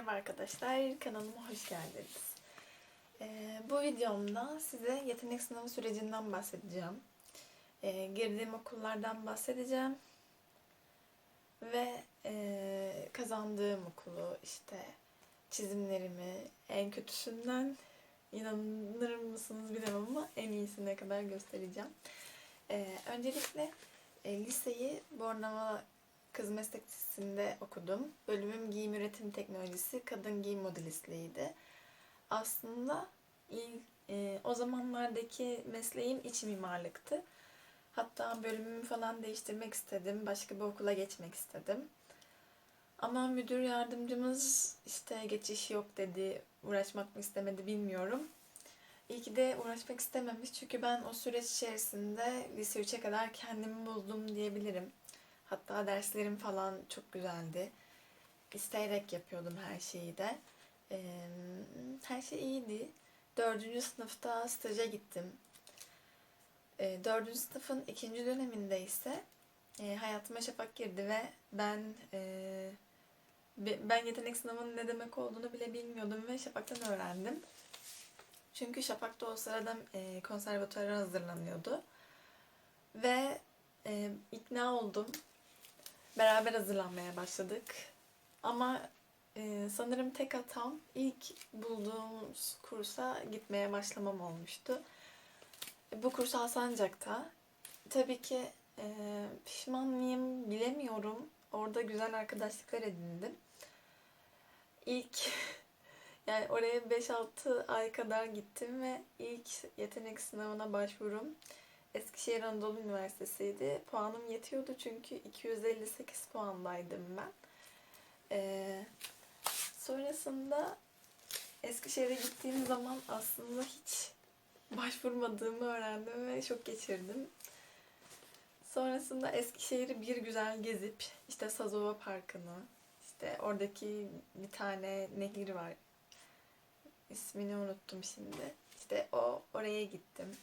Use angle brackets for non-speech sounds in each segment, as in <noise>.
Merhaba arkadaşlar, kanalıma hoş geldiniz. Ee, bu videomda size yetenek sınavı sürecinden bahsedeceğim. Ee, girdiğim okullardan bahsedeceğim. Ve e, kazandığım okulu, işte çizimlerimi en kötüsünden inanır mısınız bilemem ama en iyisine kadar göstereceğim. Ee, öncelikle e, liseyi Bornova Kız Meslek okudum. Bölümüm giyim üretim teknolojisi, kadın giyim modelistliğiydi. Aslında il, e, o zamanlardaki mesleğim iç mimarlıktı. Hatta bölümümü falan değiştirmek istedim. Başka bir okula geçmek istedim. Ama müdür yardımcımız işte geçiş yok dedi. Uğraşmak mı istemedi bilmiyorum. İyi ki de uğraşmak istememiş. Çünkü ben o süreç içerisinde lise 3'e kadar kendimi buldum diyebilirim. Hatta derslerim falan çok güzeldi. İsteyerek yapıyordum her şeyi de. Ee, her şey iyiydi. Dördüncü sınıfta staja gittim. Ee, dördüncü sınıfın ikinci döneminde ise e, hayatıma Şafak girdi ve ben e, ben yetenek sınavının ne demek olduğunu bile bilmiyordum ve Şafak'tan öğrendim. Çünkü Şafak da o sırada e, konservatuara hazırlanıyordu. Ve e, ikna oldum. Beraber hazırlanmaya başladık. Ama e, sanırım tek hatam ilk bulduğumuz kursa gitmeye başlamam olmuştu. Bu kurs Alsancak'ta. Tabii ki e, pişman mıyım bilemiyorum. Orada güzel arkadaşlıklar edindim. İlk <laughs> yani oraya 5-6 ay kadar gittim ve ilk yetenek sınavına başvurum Eskişehir Anadolu Üniversitesi'ydi. Puanım yetiyordu çünkü 258 puandaydım ben. Ee, sonrasında Eskişehir'e gittiğim zaman aslında hiç başvurmadığımı öğrendim ve şok geçirdim. Sonrasında Eskişehir'i bir güzel gezip işte Sazova Parkı'nı, işte oradaki bir tane nehir var. İsmini unuttum şimdi. İşte o oraya gittim.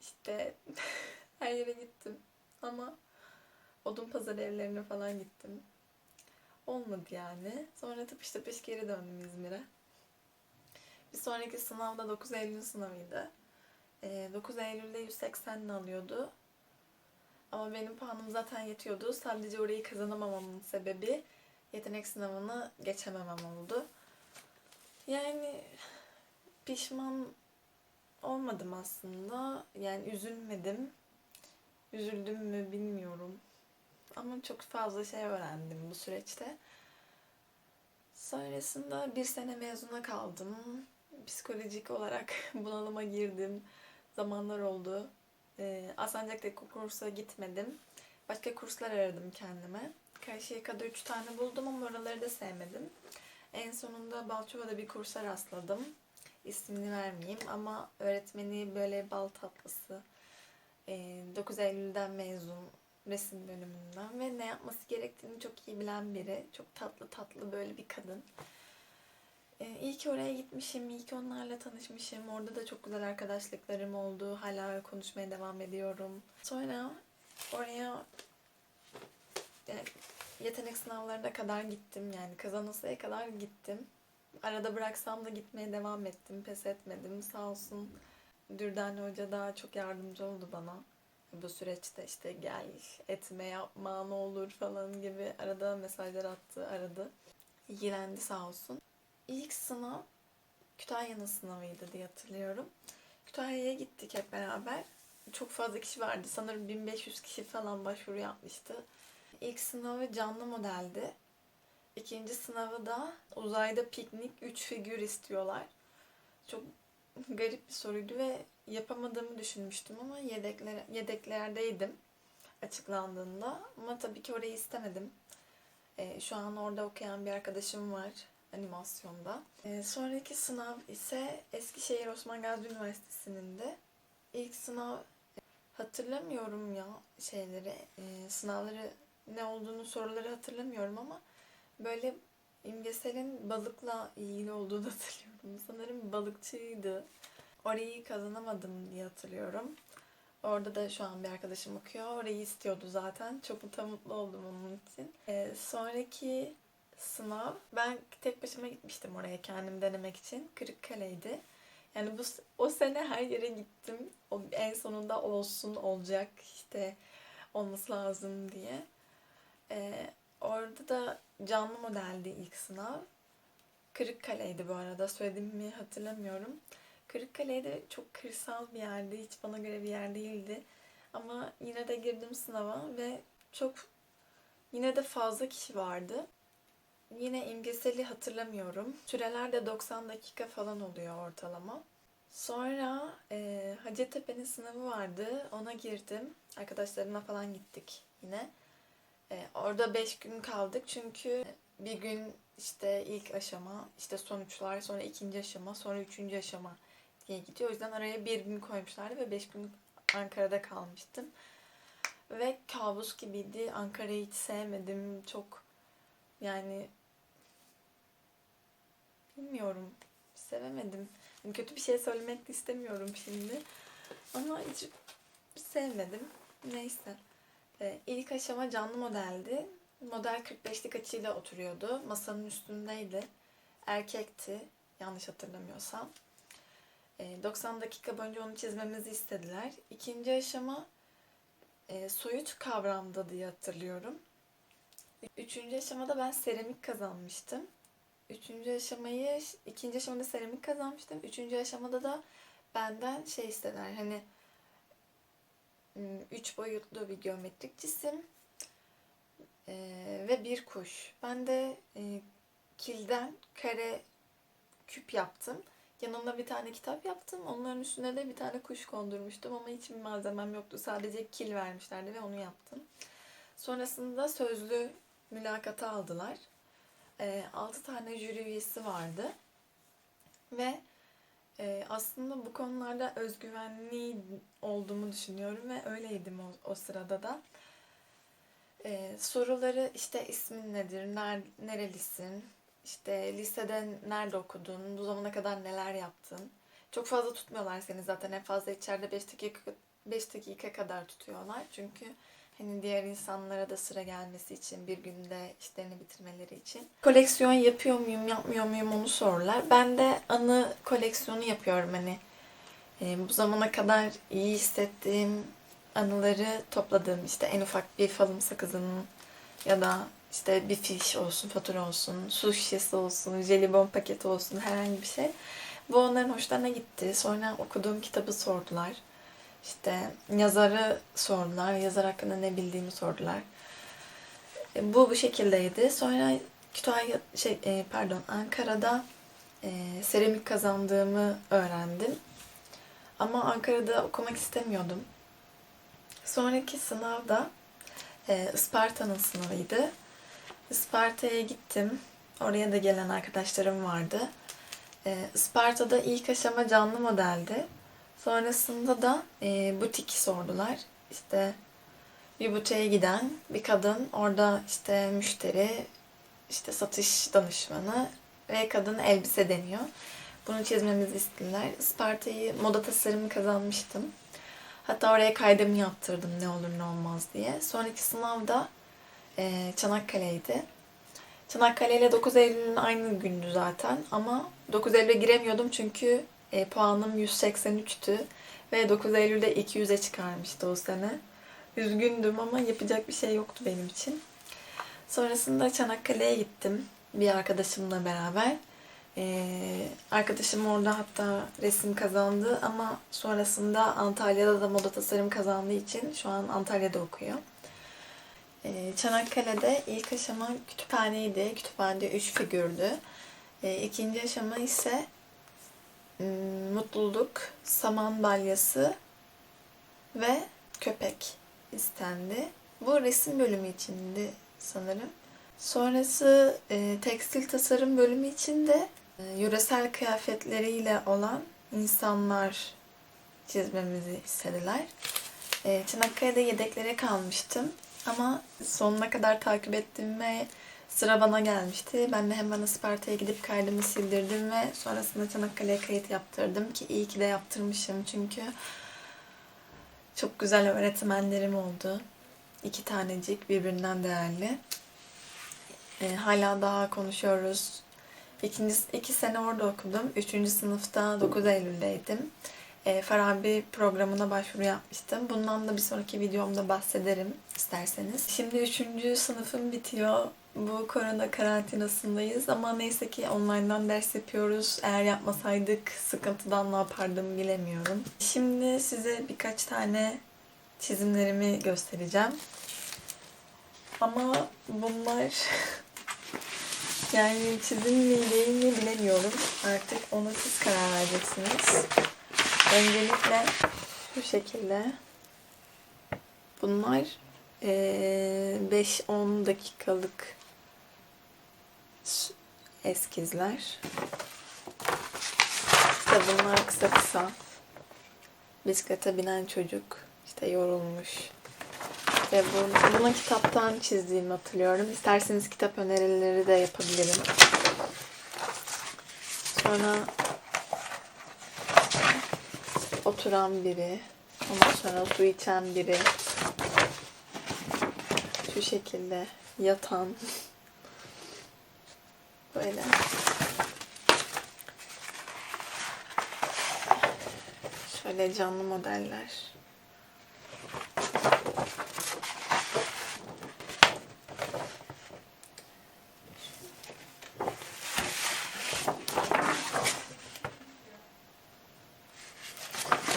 İşte <laughs> her yere gittim. Ama odun pazar evlerine falan gittim. Olmadı yani. Sonra tıpış tıpış geri döndüm İzmir'e. Bir sonraki sınavda 9 Eylül sınavıydı. Ee, 9 Eylül'de 180 alıyordu. Ama benim puanım zaten yetiyordu. Sadece orayı kazanamamamın sebebi yetenek sınavını geçememem oldu. Yani pişman olmadım aslında. Yani üzülmedim. Üzüldüm mü bilmiyorum. Ama çok fazla şey öğrendim bu süreçte. Sonrasında bir sene mezuna kaldım. Psikolojik olarak <laughs> bunalıma girdim. Zamanlar oldu. Ee, Alsancak'taki kursa gitmedim. Başka kurslar aradım kendime. Karşıyaka'da üç tane buldum ama oraları da sevmedim. En sonunda Balçova'da bir kursa rastladım ismini vermeyeyim ama öğretmeni böyle bal tatlısı. 9 Eylül'den mezun resim bölümünden ve ne yapması gerektiğini çok iyi bilen biri. Çok tatlı tatlı böyle bir kadın. İyi ki oraya gitmişim, iyi ki onlarla tanışmışım. Orada da çok güzel arkadaşlıklarım oldu. Hala konuşmaya devam ediyorum. Sonra oraya yani yetenek sınavlarına kadar gittim. Yani kazanırsaya kadar gittim. Arada bıraksam da gitmeye devam ettim. Pes etmedim. Sağ olsun Dürdane Hoca daha çok yardımcı oldu bana. Bu süreçte işte gel, etme, yapma, ne olur falan gibi arada mesajlar attı, aradı. İlgilendi sağ olsun. İlk sınav Kütahya'nın sınavıydı diye hatırlıyorum. Kütahya'ya gittik hep beraber. Çok fazla kişi vardı. Sanırım 1500 kişi falan başvuru yapmıştı. İlk sınavı canlı modeldi. İkinci sınavı da uzayda piknik 3 figür istiyorlar. Çok garip bir soruydu ve yapamadığımı düşünmüştüm ama yedekler, yedeklerdeydim açıklandığında. Ama tabii ki orayı istemedim. Ee, şu an orada okuyan bir arkadaşım var animasyonda. Ee, sonraki sınav ise Eskişehir Osman Gazi Üniversitesi'nin de. İlk sınav hatırlamıyorum ya şeyleri, e, sınavları ne olduğunu soruları hatırlamıyorum ama böyle imgeselin balıkla ilgili olduğunu <laughs> hatırlıyorum. Sanırım balıkçıydı. Orayı kazanamadım diye hatırlıyorum. Orada da şu an bir arkadaşım okuyor. Orayı istiyordu zaten. Çok mutlu, mutlu oldum onun için. Ee, sonraki sınav. Ben tek başıma gitmiştim oraya kendim denemek için. Kırıkkale'ydi. Yani bu o sene her yere gittim. O en sonunda olsun, olacak işte olması lazım diye. Ee, orada da canlı modeldi ilk sınav. Kırıkkale'ydi bu arada. Söyledim mi hatırlamıyorum. Kırıkkale'de çok kırsal bir yerdi. Hiç bana göre bir yer değildi. Ama yine de girdim sınava ve çok yine de fazla kişi vardı. Yine imgeseli hatırlamıyorum. Süreler de 90 dakika falan oluyor ortalama. Sonra e, Hacettepe'nin sınavı vardı. Ona girdim. Arkadaşlarımla falan gittik yine. E, orada 5 gün kaldık çünkü bir gün işte ilk aşama, işte sonuçlar, sonra ikinci aşama, sonra üçüncü aşama diye gidiyor. O yüzden araya bir gün koymuşlardı ve 5 gün Ankara'da kalmıştım. Ve kabus gibiydi. Ankara'yı hiç sevmedim. Çok yani bilmiyorum. Sevemedim. Yani kötü bir şey söylemek istemiyorum şimdi. Ama hiç sevmedim. Neyse. Ee, ilk aşama canlı modeldi. Model 45'lik açıyla oturuyordu. Masanın üstündeydi. Erkekti. Yanlış hatırlamıyorsam. Ee, 90 dakika boyunca onu çizmemizi istediler. İkinci aşama e, soyut kavramda diye hatırlıyorum. Üçüncü aşamada ben seramik kazanmıştım. Üçüncü aşamayı, ikinci aşamada seramik kazanmıştım. Üçüncü aşamada da benden şey istediler. Hani üç boyutlu bir geometrik cisim e, ve bir kuş. Ben de e, kilden kare küp yaptım. Yanımda bir tane kitap yaptım. Onların üstüne de bir tane kuş kondurmuştum ama hiçbir malzemem yoktu. Sadece kil vermişlerdi ve onu yaptım. Sonrasında sözlü mülakata aldılar. E, 6 tane jüri üyesi vardı. Ve e, aslında bu konularda özgüvenli olduğumu düşünüyorum ve öyleydim o, o sırada da. E, soruları işte ismin nedir, ner, nerelisin, işte lisede nerede okudun, bu zamana kadar neler yaptın. Çok fazla tutmuyorlar seni zaten en fazla içeride 5 dakika 5 dakika kadar tutuyorlar. Çünkü hani diğer insanlara da sıra gelmesi için bir günde işlerini bitirmeleri için. Koleksiyon yapıyor muyum, yapmıyor muyum onu sorurlar. Ben de anı koleksiyonu yapıyorum hani. E, bu zamana kadar iyi hissettiğim anıları topladığım işte en ufak bir falım sakızının ya da işte bir fiş olsun, fatura olsun, su şişesi olsun, jelibon paketi olsun herhangi bir şey. Bu onların hoşlarına gitti. Sonra okuduğum kitabı sordular. İşte yazarı sordular. Yazar hakkında ne bildiğimi sordular. E, bu bu şekildeydi. Sonra Kütahya şey e, pardon Ankara'da e, seramik kazandığımı öğrendim. Ama Ankara'da okumak istemiyordum. Sonraki sınavda e, Isparta'nın sınavıydı. Isparta'ya gittim. Oraya da gelen arkadaşlarım vardı. E, Isparta'da ilk aşama canlı modeldi. Sonrasında da e, butik sordular. İşte bir butiğe giden bir kadın, orada işte müşteri, işte satış danışmanı ve kadın elbise deniyor. Bunu çizmemizi istediler. Isparta'yı moda tasarımı kazanmıştım. Hatta oraya kaydımı yaptırdım ne olur ne olmaz diye. Sonraki sınavda e, Çanakkale'ydi. Çanakkale ile 9 Eylül'ün aynı gündü zaten ama 9 Eylül'e giremiyordum çünkü e, puanım 183'tü ve 9 Eylül'de 200'e çıkarmıştı o sene. Üzgündüm ama yapacak bir şey yoktu benim için. Sonrasında Çanakkale'ye gittim bir arkadaşımla beraber. Ee, arkadaşım orada hatta resim kazandı ama sonrasında Antalya'da da moda tasarım kazandığı için şu an Antalya'da okuyor. Ee, Çanakkale'de ilk aşama kütüphaneydi. Kütüphanede üç figürdü. Ee, ikinci aşama ise mutluluk, saman balyası ve köpek istendi. Bu resim bölümü içindi sanırım. Sonrası e, tekstil tasarım bölümü için de e, yöresel kıyafetleriyle olan insanlar çizmemizi istediler. E, Çanakkale'de yedeklere kalmıştım ama sonuna kadar takip ettim ve sıra bana gelmişti. Ben de hemen Isparta'ya gidip kaydımı sildirdim ve sonrasında Çanakkale'ye kayıt yaptırdım ki iyi ki de yaptırmışım çünkü çok güzel öğretmenlerim oldu. İki tanecik birbirinden değerli. E, hala daha konuşuyoruz. İkinci, iki sene orada okudum. Üçüncü sınıfta 9 Eylül'deydim. E, Farabi programına başvuru yapmıştım. Bundan da bir sonraki videomda bahsederim isterseniz. Şimdi üçüncü sınıfım bitiyor. Bu korona karantinasındayız ama neyse ki online'dan ders yapıyoruz. Eğer yapmasaydık sıkıntıdan ne yapardım bilemiyorum. Şimdi size birkaç tane çizimlerimi göstereceğim. Ama bunlar <laughs> yani çizim mi değil mi bilemiyorum. Artık onu siz karar vereceksiniz. Öncelikle şu şekilde bunlar eee, 5-10 dakikalık eskizler. İşte bunlar kısa kısa. Bisiklete binen çocuk işte yorulmuş. Ve bu, bunu kitaptan çizdiğimi hatırlıyorum. İsterseniz kitap önerileri de yapabilirim. Sonra oturan biri, ondan sonra su içen biri, şu şekilde yatan, böyle. Şöyle canlı modeller.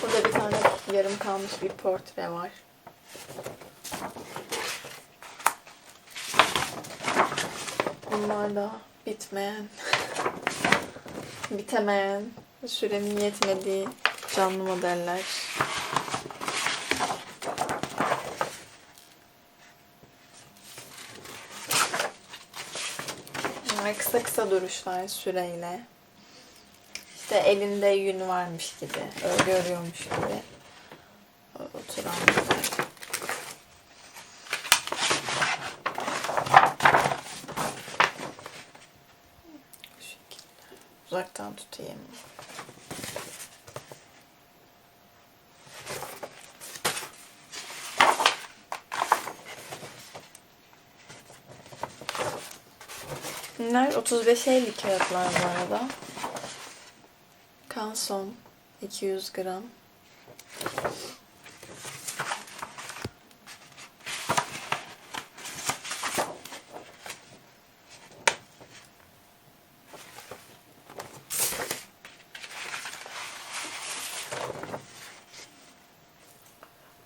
Burada bir tane yarım kalmış bir portre var. Bunlar da bitmeyen, <laughs> bitemeyen, süremin yetmediği canlı modeller. Kısa kısa duruşlar süreyle. İşte elinde yün varmış gibi, öyle görüyormuş gibi oturan model. Bu şekilde. Uzaktan tutayım. Bunlar 35'e kağıtlar bu arada. Kanson 200 gram.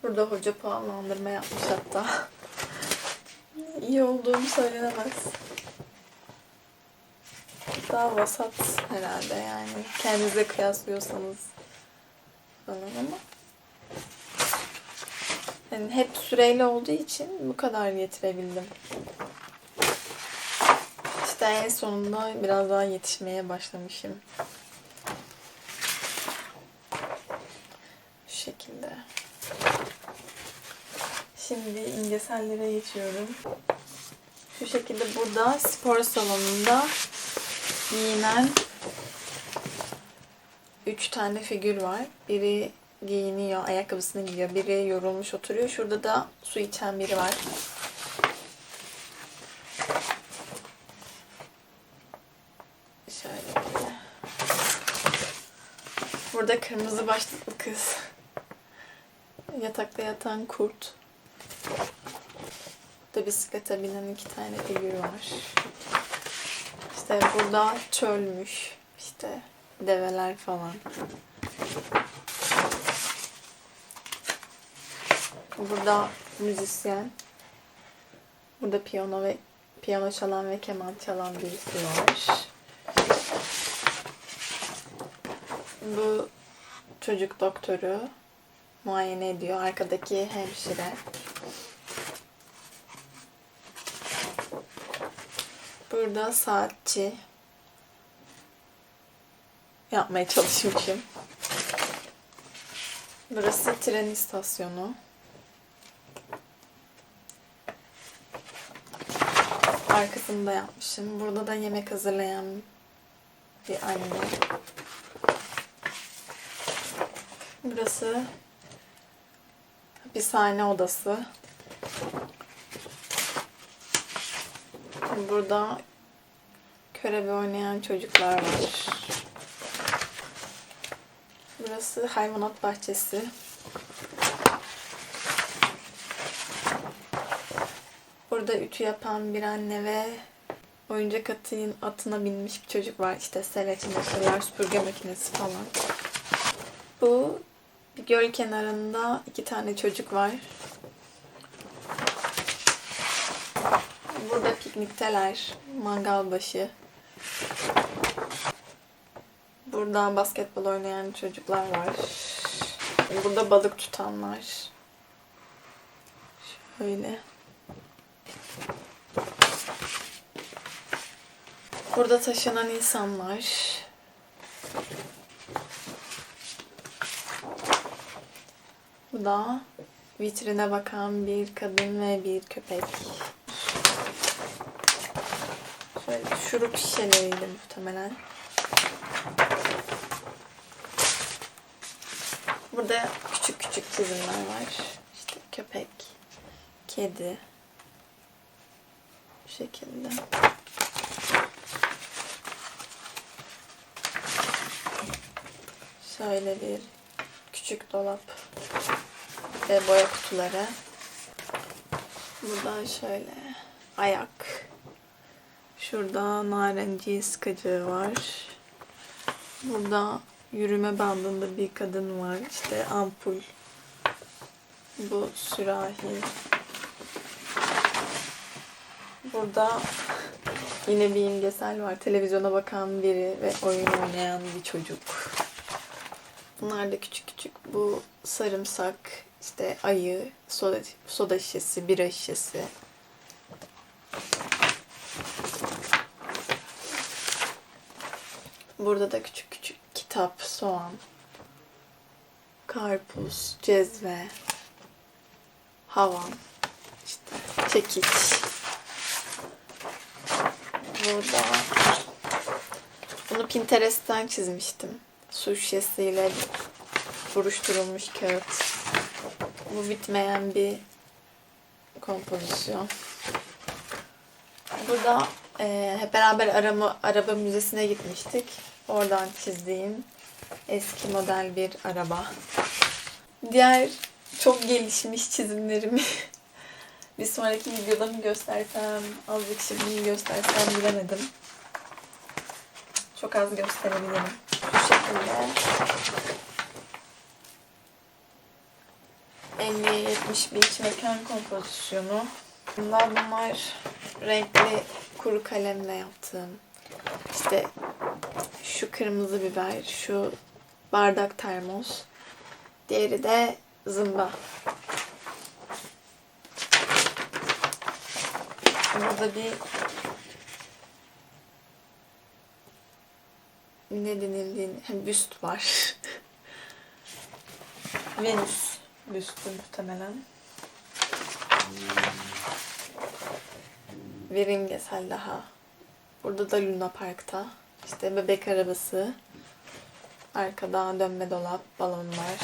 Burada hoca puanlandırma yapmış hatta. İyi olduğum söylenemez. Daha vasat herhalde yani. Kendinize kıyaslıyorsanız falan ama. Yani hep süreyle olduğu için bu kadar getirebildim. İşte en sonunda biraz daha yetişmeye başlamışım. Şu şekilde. Şimdi imgesellere geçiyorum. Şu şekilde burada spor salonunda giyinen üç tane figür var. Biri giyiniyor, ayakkabısını giyiyor. Biri yorulmuş oturuyor. Şurada da su içen biri var. Şöyle. Burada kırmızı başlıklı kız. Yatakta yatan kurt. Burada bisiklete binen iki tane figür var. İşte burada çölmüş. İşte develer falan. Burada müzisyen. Burada piyano ve piyano çalan ve keman çalan birisi var. Bu çocuk doktoru muayene ediyor. Arkadaki hemşire. Burada saatçi. Yapmaya çalışmışım. Burası tren istasyonu. Arkasında yapmışım. Burada da yemek hazırlayan bir anne. Burası sahne odası. Burada körebe oynayan çocuklar var. Burası hayvanat bahçesi. Burada ütü yapan bir anne ve oyuncak atın, atına binmiş bir çocuk var. İşte sele çamaşırlar, süpürge makinesi falan. Bu bir göl kenarında iki tane çocuk var. Burada piknikteler. Mangal başı. Burada basketbol oynayan çocuklar var. Burada balık tutanlar. Şöyle. Burada taşınan insanlar. Bu da vitrine bakan bir kadın ve bir köpek. Şurup şişeleriydi muhtemelen. Burada küçük küçük çizimler var. İşte köpek, kedi. Bu şekilde. Şöyle bir küçük dolap ve boya kutuları. Burada şöyle ayak. Şurada narenciye sıkacığı var. Burada yürüme bandında bir kadın var. İşte ampul. Bu sürahi. Burada yine bir imgesel var. Televizyona bakan biri ve oyun oynayan bir çocuk. Bunlar da küçük küçük. Bu sarımsak, işte ayı, soda, soda şişesi, bira şişesi. Burada da küçük küçük kitap, soğan, karpuz, cezve, havan, işte çekiç. Burada bunu Pinterest'ten çizmiştim. Su şişesiyle buruşturulmuş kağıt. Bu bitmeyen bir kompozisyon. Burada e, hep beraber arama, araba müzesine gitmiştik. Oradan çizdiğim eski model bir araba. Diğer çok gelişmiş çizimlerimi <laughs> bir sonraki videoda mı göstersem, azıcık şimdi mi göstersem bilemedim. Çok az gösterebilirim. Bu şekilde. 50-70 bir mekan kompozisyonu. Bunlar bunlar renkli kuru kalemle yaptığım. İşte şu kırmızı biber, şu bardak termos. Diğeri de zımba. Burada bir ne denildiğini, hem büst var. <laughs> Venüs büstü muhtemelen. Bir imgesel daha. Burada da Luna Park'ta. İşte bebek arabası. Arkada dönme dolap, balonlar.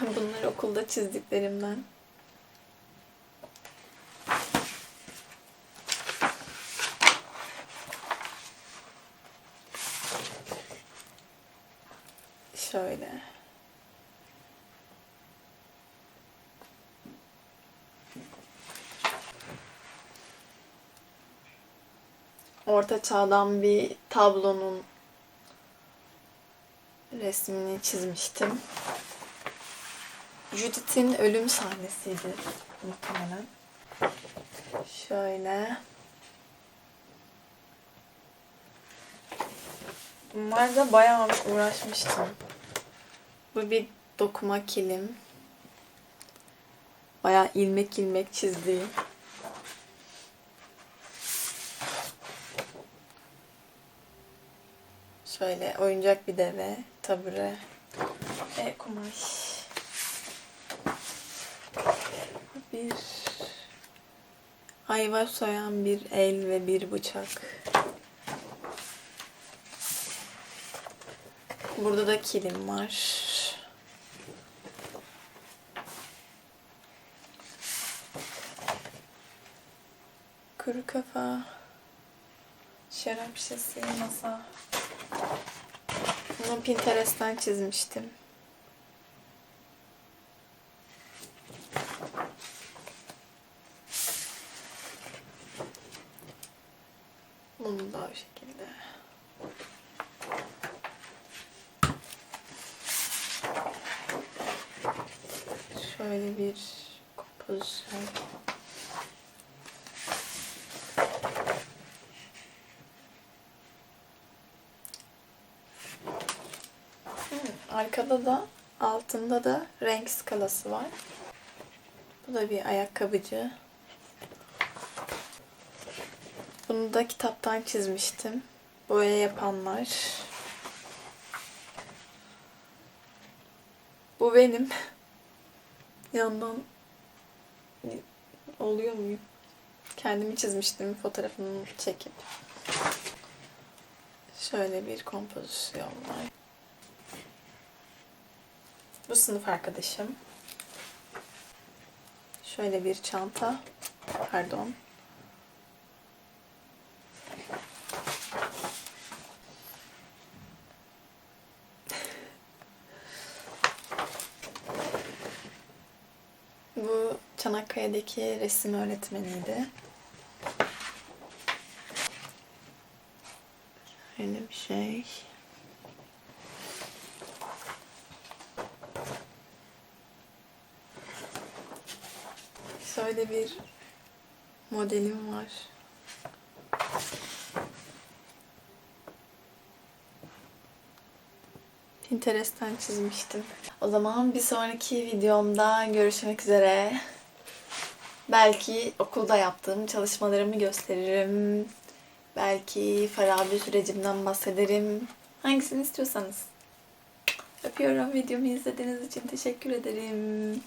Bunlar okulda çizdiklerimden. Şöyle. Orta çağdan bir tablonun resmini çizmiştim. Judith'in ölüm sahnesiydi muhtemelen. Şöyle. Bunlar da bayağı uğraşmıştım. Bu bir dokuma kilim. Bayağı ilmek ilmek çizdiğim. Şöyle oyuncak bir deve, tabure ve kumaş. Bir ayva soyan bir el ve bir bıçak. Burada da kilim var. Kuru kafa, şarap şişesi, masa. Bunu Pinterest'ten çizmiştim. Bunu da o şekilde. Şöyle bir kompozisyon. Arkada da altında da renk skalası var. Bu da bir ayakkabıcı. Bunu da kitaptan çizmiştim. Boya yapanlar. Bu benim. <laughs> Yandan oluyor muyum? Kendimi çizmiştim fotoğrafını çekip. Şöyle bir kompozisyon var. Bu sınıf arkadaşım. Şöyle bir çanta. Pardon. Bu Çanakkale'deki resim öğretmeniydi. Öyle bir şey. Şöyle bir modelim var. Pinterest'ten çizmiştim. O zaman bir sonraki videomda görüşmek üzere. Belki okulda yaptığım çalışmalarımı gösteririm. Belki Farabi sürecimden bahsederim. Hangisini istiyorsanız. Öpüyorum. Videomu izlediğiniz için teşekkür ederim.